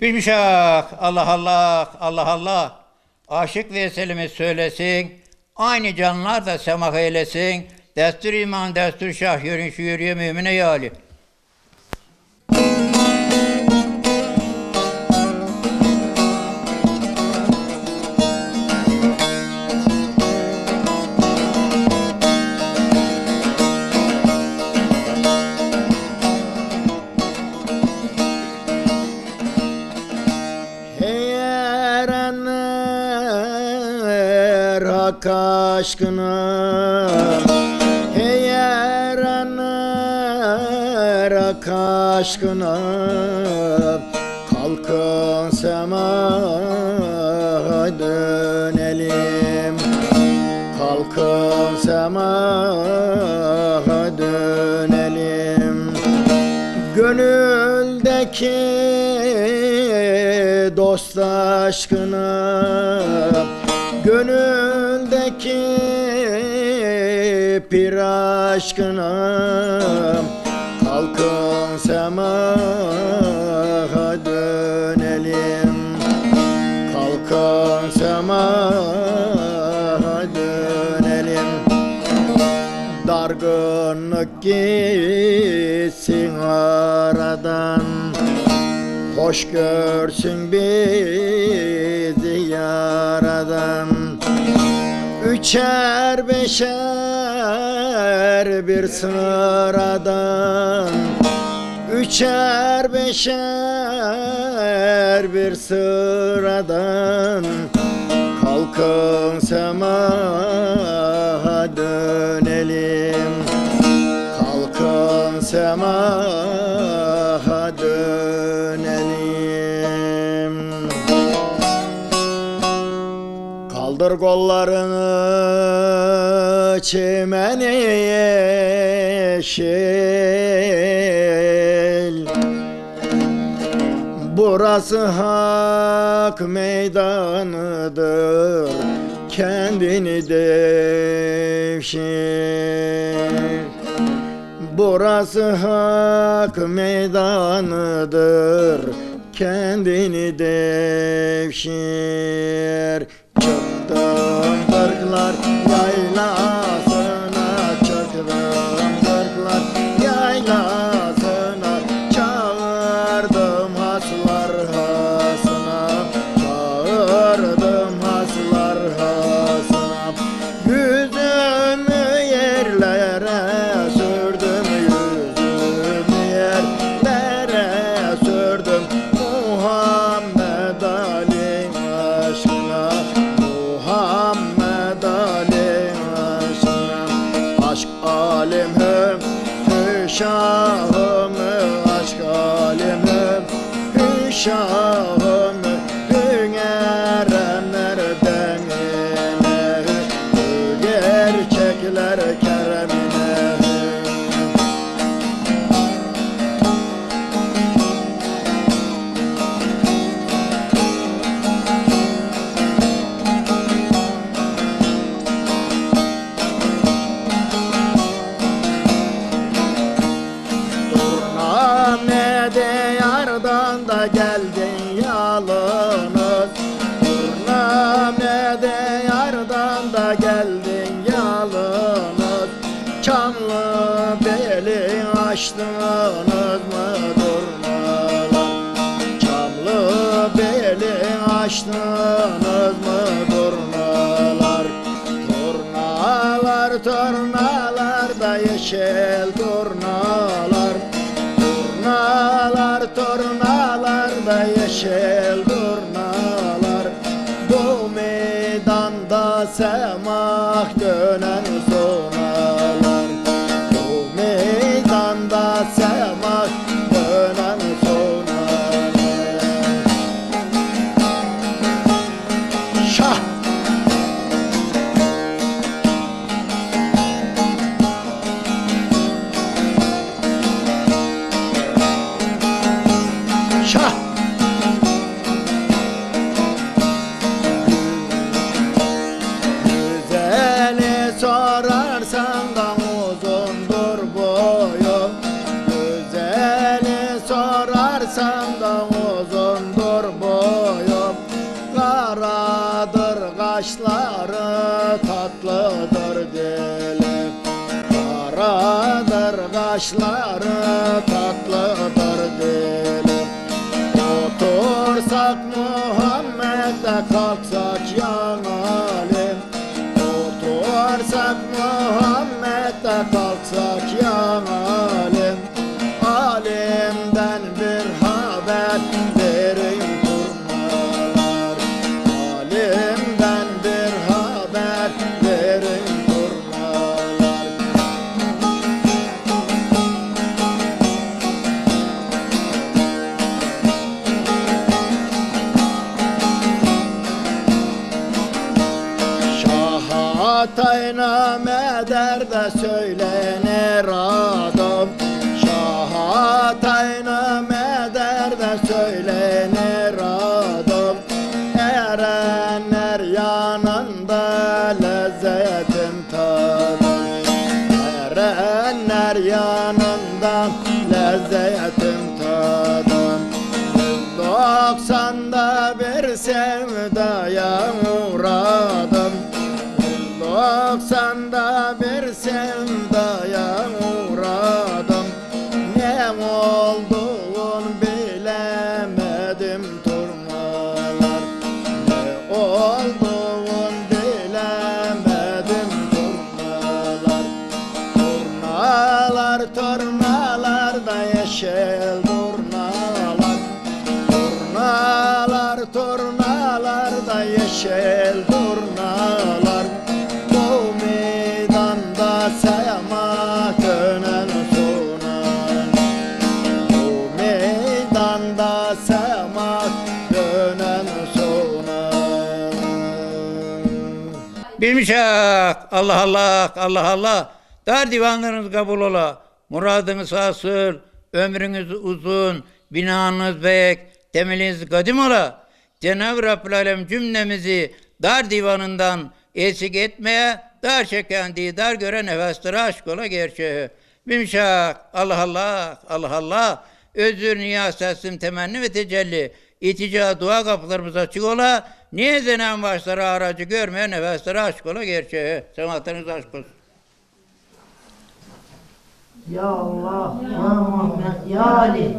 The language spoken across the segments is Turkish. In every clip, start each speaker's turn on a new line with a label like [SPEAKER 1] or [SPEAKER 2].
[SPEAKER 1] Bir şak Allah Allah Allah Allah. Aşık Veysel'imiz söylesin. Aynı canlar da semah eylesin. Destur iman destur şah yürün şu yürüye mümine yali.
[SPEAKER 2] Aşkına. Eğerenler hak aşkına Kalkın semaha dönelim. Kalkın semaha dönelim. Gönüldeki dost aşkına Gönüldeki pir aşkına. Kalkın semaha dönelim. Kalkın semaha dönelim. Dargınlık gitsin aradan. Hoş görsün bizi yaradan Üçer beşer bir sıradan Üçer beşer bir sıradan Kalkın semaha dönelim. Kalkın semaha Kaldır kollarını çimene yeşil. Burası hak meydanıdır Kendini devşir. Burası hak meydanıdır Kendini devşir Çıktım bırklar yaylasın geldin yalınız Turnamede yardan da geldin yalınız Çamlı beli açtınız mı durmalar Çamlı beli açtınız mı durmalar Turnalar turnalar da yeşil Turnalar da kaşları tatlıdır dilim Karadır kaşları tatlıdır dilim Otursak Muhammed'e kalksak yanalim Otursak Muhammed'e kalksak yanalim Şahatayna mederde söylenir adım Şahatayna mederde söylenir adım Erenler yanında lezzetin tadım Erenler yanında lezzetin tadım Doksanda bir sevdaya Doksanda bir sevdaya uğradım. Ne olduğun bilemedim turnalar Ne olduğun bilemedim turnalar Turnalar turnalar sunan
[SPEAKER 1] Bilmişak. Allah Allah, Allah Allah. Dar divanlarınız kabul ola. Muradınız hasıl, ömrünüz uzun, binanız bek, temeliniz kadim ola. Cenab-ı Rabbül Alem cümlemizi dar divanından eksik etmeye, dar çeken dar gören nefesleri aşk ola gerçeği. Bilmişak. Allah Allah, Allah Allah. Özür, niyaz, teslim, temenni ve tecelli. İtica, dua kapılarımız açık ola. Niye zenen başları aracı görmeyen nefesleri aşk ola gerçeği. Sematınız aşk olsun.
[SPEAKER 3] Ya Allah, Ya Muhammed, Ya Ali.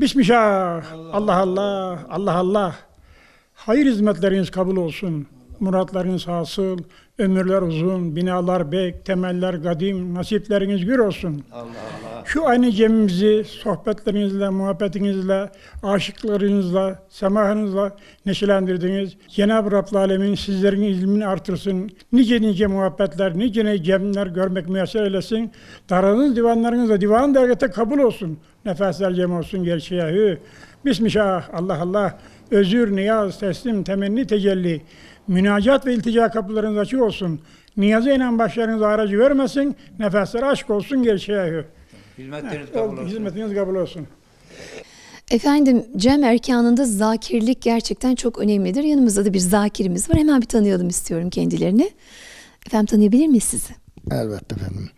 [SPEAKER 4] Bismillah. Allah Allah. Allah Allah. Hayır hizmetleriniz kabul olsun. Muratlarınız hasıl, ömürler uzun, binalar bek, temeller kadim, nasipleriniz gür olsun. Şu aynı cemimizi sohbetlerinizle, muhabbetinizle, aşıklarınızla, semahınızla neşelendirdiniz. Cenab-ı Rabbül Alemin sizlerin ilmini artırsın. Nice nice muhabbetler, nice nice cemler görmek müyesser eylesin. Daranız divanlarınızla divan dergete kabul olsun. Nefesler cem olsun gerçeğe. Bismillah, Allah Allah. Özür, niyaz, teslim, temenni, tecelli. Münacat ve iltica kapılarınız açık olsun. Niyaza inen başlarınız aracı vermesin. Nefesler aşk olsun gerçeğe. Hü.
[SPEAKER 1] Hizmetleriniz kabul olsun.
[SPEAKER 4] Hizmetiniz kabul olsun.
[SPEAKER 5] Efendim Cem erkanında zakirlik gerçekten çok önemlidir. Yanımızda da bir zakirimiz var. Hemen bir tanıyalım istiyorum kendilerini. Efendim tanıyabilir miyiz sizi?
[SPEAKER 2] Elbette efendim.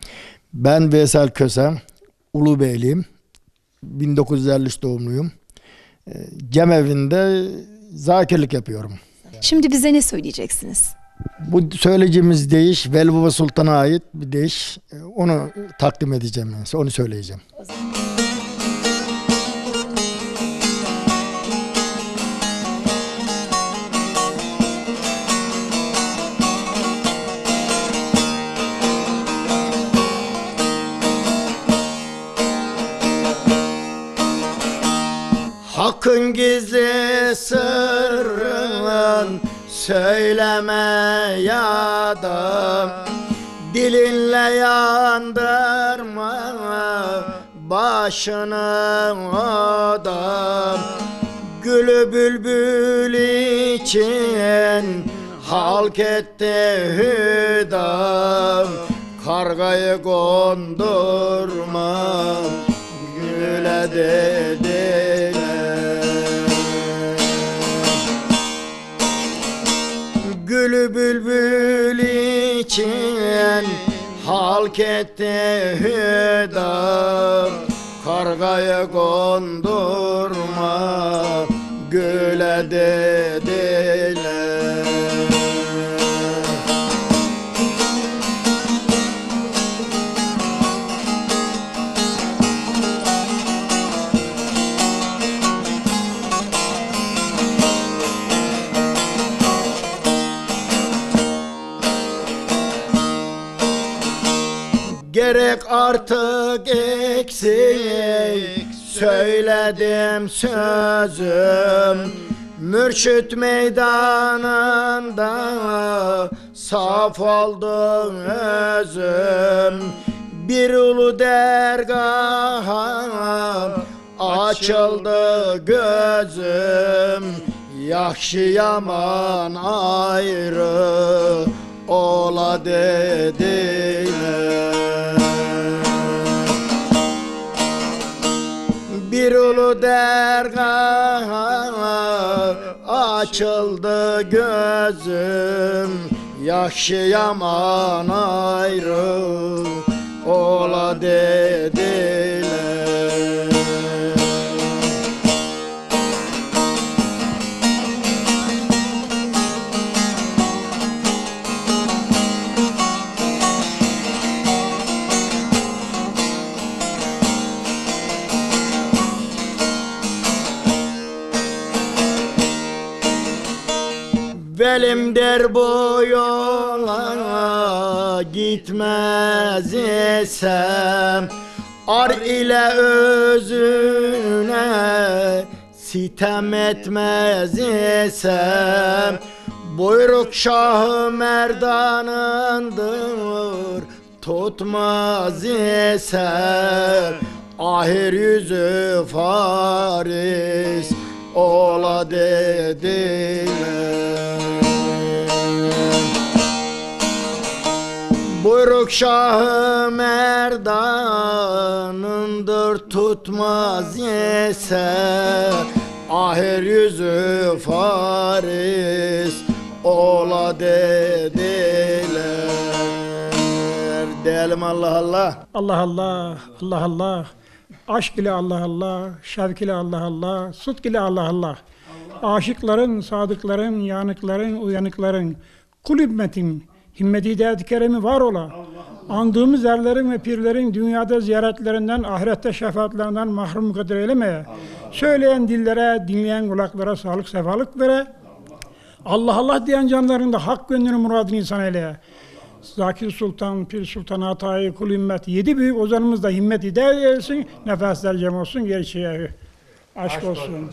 [SPEAKER 2] Ben Veysel Kösem, Ulubeyliyim. 1953 doğumluyum. Ee, Cemevinde zakirlik yapıyorum.
[SPEAKER 5] Şimdi bize ne söyleyeceksiniz?
[SPEAKER 2] Bu söyleyeceğimiz deyiş Veli Sultan'a ait bir deyiş. Ee, Onu takdim edeceğim size, onu söyleyeceğim. Hakkın gizli sırrın söyleme ya da Dilinle yandırma başını o da Gülü bülbül için halk etti hüda Kargayı kondurma güle dediler halk etti hüda Kargayı kondurma güle dediler Gerek artık eksik Söyledim sözüm. Mürşit meydanında Saf oldu özüm. Bir ulu dergaha Açıldı gözüm. Yaxşı yaman ayrı ola dediler Bir ulu dergaha açıldı gözüm. Yaxşı yaman ayrı ola dediler Velim der bu yola gitmez isem. Ar ile özüne sitem etmez isem. Buyruk Şah Merdan'ındır tutmaz isem. Ahir yüzü Faris ola dediler Buyruk Şah Merdan'ındır tutmaz ise Ahir yüzü Faris ola dediler Diyelim Allah Allah
[SPEAKER 4] Allah Allah, Allah Allah. Aşk ile Allah Allah, şevk ile Allah Allah, sıdk ile Allah Allah. Aşıkların, sadıkların, yanıkların, uyanıkların, kul himmeti hidayet keremi var ola. Andığımız erlerin ve pirlerin dünyada ziyaretlerinden, ahirette şefaatlerinden mahrum kadir eylemeye. Söyleyen dillere, dinleyen kulaklara sağlık, sefalık vere. Allah Allah diyen canların da hak gönlünü muradını insan eyleye. Zakir Sultan, Pir Sultan Hatayı, Kul Himmet, yedi büyük ozanımız da himmet hidayet etsin, nefesler cem olsun, gerçeğe aşk olsun.